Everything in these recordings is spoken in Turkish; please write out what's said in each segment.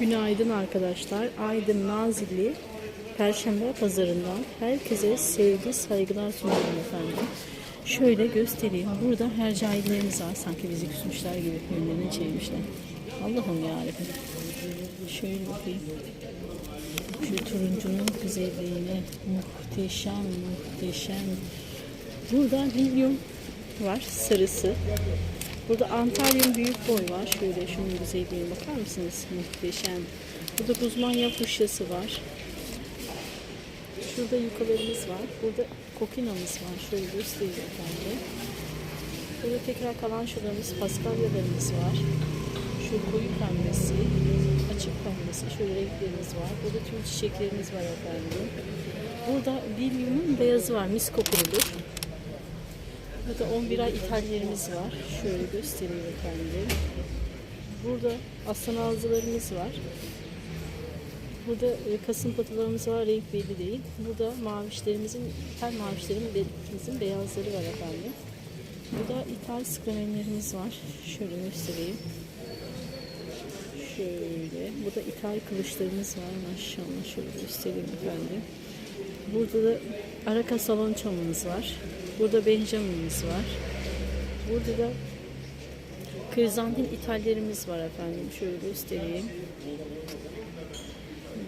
Günaydın arkadaşlar. Aydın Nazilli Perşembe Pazarından herkese sevgi, saygılar sunuyorum efendim. Şöyle göstereyim. Burada hercailerimiz var. Sanki bizi küsmüşler gibi önlerine çevirmişler. Allah'ım yarabbim. Şöyle bakayım. Şu turuncunun güzelliğine muhteşem muhteşem. Burada lilyum var sarısı. Burada Antalya'nın büyük boy var. Şöyle şunun güzelliğine bakar mısınız? Muhteşem. Burada Guzmanya fuşyası var. Şurada yukalarımız var. Burada kokinamız var. Şöyle göstereyim efendim. Burada tekrar kalan şuramız, paskalyalarımız var. Şu koyu pembesi, açık pembesi, şöyle renklerimiz var. Burada tüm çiçeklerimiz var efendim. Burada lilyumun beyazı var, mis kokuludur. Burada 11 ay ithallerimiz var. Şöyle göstereyim efendim. Burada aslan ağzılarımız var. Burada e, kasım patılarımız var. Renk belli değil. Burada mavişlerimizin, ithal mavişlerimizin beyazları var efendim. Burada ithal skramenlerimiz var. Şöyle göstereyim. Şöyle. Burada ithal kılıçlarımız var. Maşallah şöyle göstereyim efendim. Burada da Araka salon çamımız var. Burada Benjamin'imiz var. Burada da krizantin ithallerimiz var efendim. Şöyle göstereyim.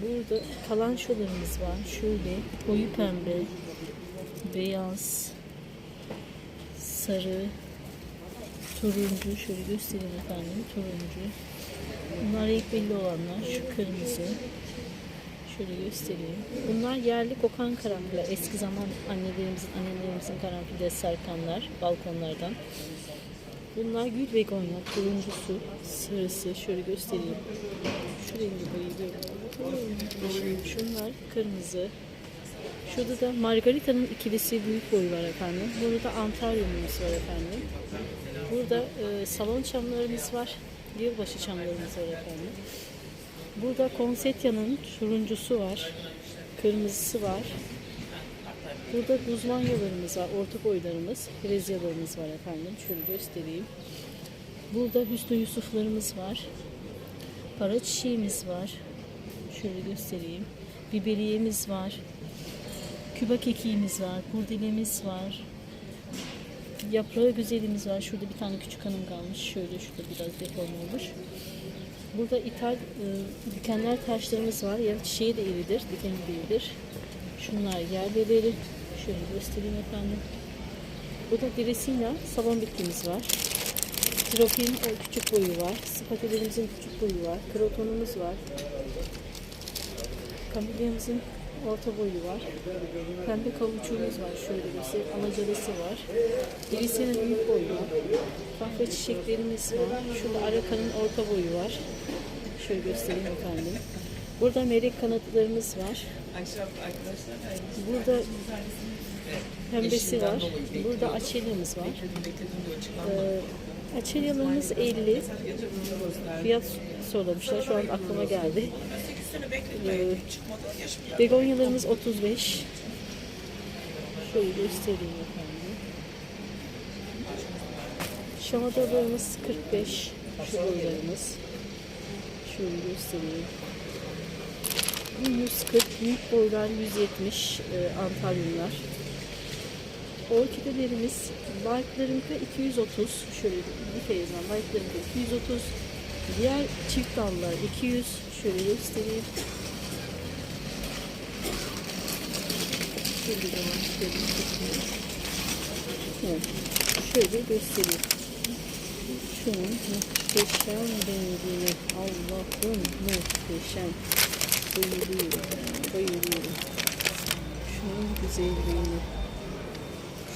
Burada kalançolarımız var. Şöyle koyu pembe, beyaz, sarı, turuncu. Şöyle göstereyim efendim. Turuncu. Bunlar renk belli olanlar. Şu kırmızı. Şöyle göstereyim. Bunlar yerli kokan karanfiller. Eski zaman annelerimizin, annelerimizin karanfilleri sarkanlar balkonlardan. Bunlar gül begonya, turuncusu, sarısı. Şöyle göstereyim. Şu rengi bayılıyorum. Şunlar kırmızı. Şurada da Margarita'nın ikilisi büyük boyu var efendim. Burada da Antalya'mız var efendim. Burada e, salon çamlarımız var. Yılbaşı çamlarımız var efendim. Burada Konsetya'nın turuncusu var. Kırmızısı var. Burada guzmanyalarımız var. Orta boylarımız. Frezyalarımız var efendim. Şöyle göstereyim. Burada Hüsnü Yusuflarımız var. Para çiçeğimiz var. Şöyle göstereyim. Biberiyemiz var. Küba kekiğimiz var. Kurdilemiz var. Yaprağı güzelimiz var. Şurada bir tane küçük hanım kalmış. Şöyle şurada biraz deform olmuş. Burada ithal e, dikenler taşlarımız var. Yarı çiçeği de iridir. Dikeni de iridir. Şunlar yerbeleri. Şöyle göstereyim efendim. Burada Dresina salon bitkimiz var. Tropin o küçük boyu var. Spatelerimizin küçük boyu var. Krotonumuz var. Kamilyamızın orta boyu var. Pembe kavuçuğumuz var. Şöyle göstereyim. Anacarısı var. Dresina büyük boyu var. Kahve çiçeklerimiz var. Şurada arakanın orta boyu var. Şöyle göstereyim efendim. Burada melek kanatlarımız var. Burada pembesi var. Burada açelyamız var. Ee, açelyalarımız 50. Fiyat sorulamışlar. Şu an aklıma geldi. Ee, begonyalarımız 35. Şöyle göstereyim efendim. Şamadalarımız 45. Şu boylarımız. Şöyle göstereyim. Bu 140, büyük boylar 170 e, Antalyalılar. Orkidelerimiz, Bayklarımka 230, şöyle bir Bayklarımka 230, diğer çift dallar 200, şöyle göstereyim. Şöyle göstereyim. Evet, şöyle göstereyim. Şunun muhteşem rengini, Allah'ım muhteşem. Bayılıyorum, bayılıyorum. Şunun güzelliğini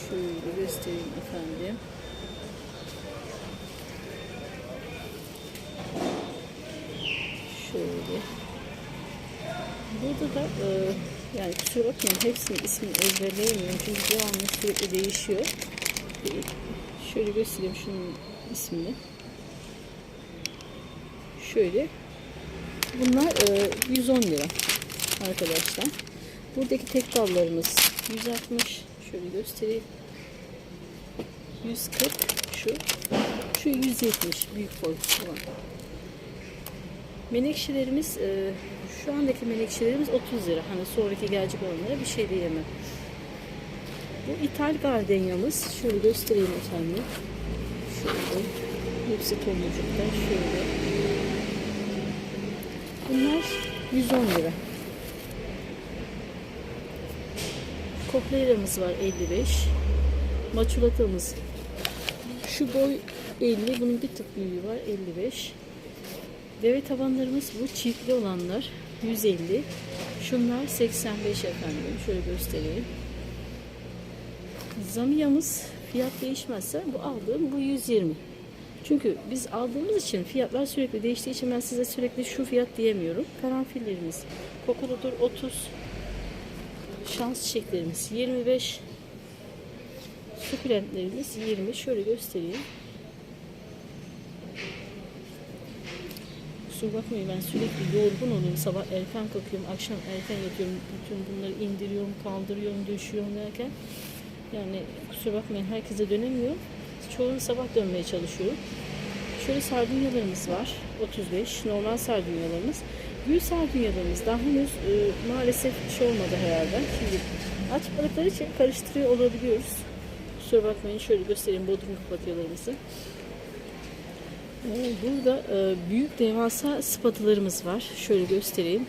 şöyle göstereyim efendim. Burada da e, yani kusura bakmayın hepsinin ismini ezberleyemiyorum çünkü devamlı sürekli değişiyor. Şöyle göstereyim şunun ismini. Şöyle Bunlar e, 110 lira arkadaşlar. Buradaki tek dallarımız 160. Şöyle göstereyim. 140 şu. Şu 170 büyük boy olan. Menekşelerimiz e, şu andaki menekşelerimiz 30 lira. Hani sonraki gelecek olanlara bir şey diyemem. Bu ithal gardenyamız. Şöyle göstereyim efendim. Şöyle. Hepsi tomurcukta. Şöyle. Bunlar 110 lira. Kokleyramız var 55. Maçulatamız. Şu boy 50. Bunun bir tık büyüğü var 55. Deve tabanlarımız bu çiftli olanlar 150. Şunlar 85 efendim. Şöyle göstereyim. Zamiyamız fiyat değişmezse bu aldığım bu 120. Çünkü biz aldığımız için fiyatlar sürekli değiştiği için ben size sürekli şu fiyat diyemiyorum. Karanfillerimiz kokuludur 30. Şans çiçeklerimiz 25. Sukulentlerimiz 20. Şöyle göstereyim. Kusura bakmayın ben sürekli yorgun oluyorum. Sabah erken kalkıyorum, akşam erken yatıyorum. Bütün bunları indiriyorum, kaldırıyorum, düşüyorum derken. Yani kusura bakmayın herkese dönemiyorum. Çoğunu sabah dönmeye çalışıyorum. Şöyle sardunyalarımız var. 35. Normal sardunyalarımız. Gül sardunyalarımız daha henüz e, maalesef şey olmadı herhalde. Şimdi aç balıkları için karıştırıyor olabiliyoruz. Kusura bakmayın şöyle göstereyim bodrum papatyalarımızı. Ee, Burada e, büyük devasa spatularımız var. Şöyle göstereyim.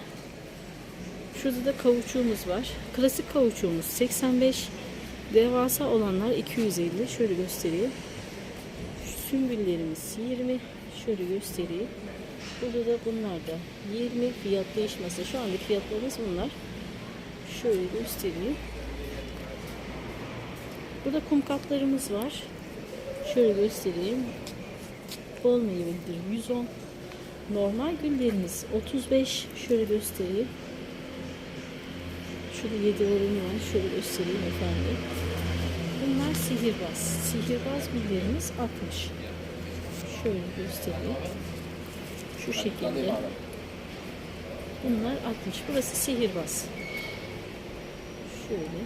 Şurada da kavuçuğumuz var. Klasik kavuçuğumuz 85. Devasa olanlar 250. Şöyle göstereyim. Sümbüllerimiz 20. Şöyle göstereyim. Burada da bunlar da 20 fiyat değişmesi. Şu andaki fiyatlarımız bunlar. Şöyle göstereyim. Burada kum kaplarımız var. Şöyle göstereyim. Bol meyvelidir 110. Normal güllerimiz 35. Şöyle göstereyim. Şurada 7 oranı var. Şöyle göstereyim efendim. Bunlar sihirbaz. Sihirbaz güllerimiz 60. Şöyle göstereyim. Şu şekilde. Bunlar 60. Burası sihirbaz. Şöyle.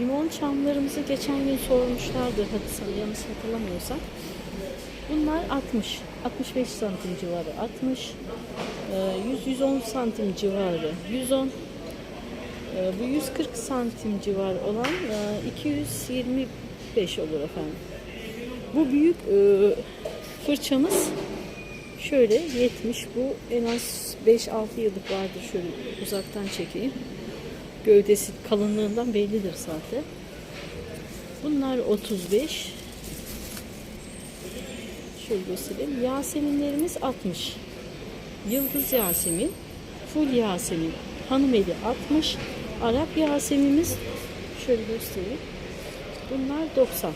Limon çamlarımızı geçen gün sormuşlardı. Hadi yanlış hatırlamıyorsam. Bunlar 60. 65 santim civarı 60. 100-110 santim civarı 110. Ee, Bu 140 santim civarı olan e, 225 olur efendim. Bu büyük e, fırçamız şöyle 70. Bu en az 5-6 yıllık vardır. Şöyle uzaktan çekeyim. Gövdesi kalınlığından bellidir zaten. Bunlar 35. Şöyle göstereyim. Yaseminlerimiz 60. Yıldız Yasemin, Full Yasemin, Hanımeli 60. Arap Yaseminimiz şöyle göstereyim. Bunlar 90.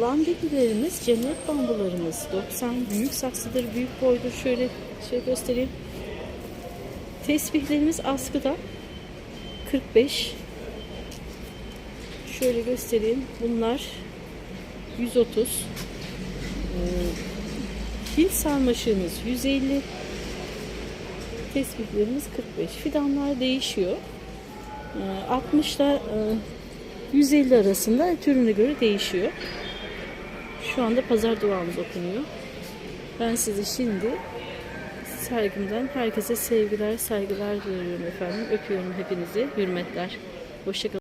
Landikilerimiz, cennet bambularımız 90. Büyük saksıdır, büyük boydur. Şöyle şey göstereyim. Tesbihlerimiz askıda 45. Şöyle göstereyim. Bunlar 130. Ee, Hint sarmaşığımız 150. Tespitlerimiz 45. Fidanlar değişiyor. Ee, 60 ile 150 arasında türüne göre değişiyor. Şu anda pazar duamız okunuyor. Ben size şimdi sergimden herkese sevgiler, saygılar diliyorum efendim. Öpüyorum hepinizi. Hürmetler. Hoşçakalın.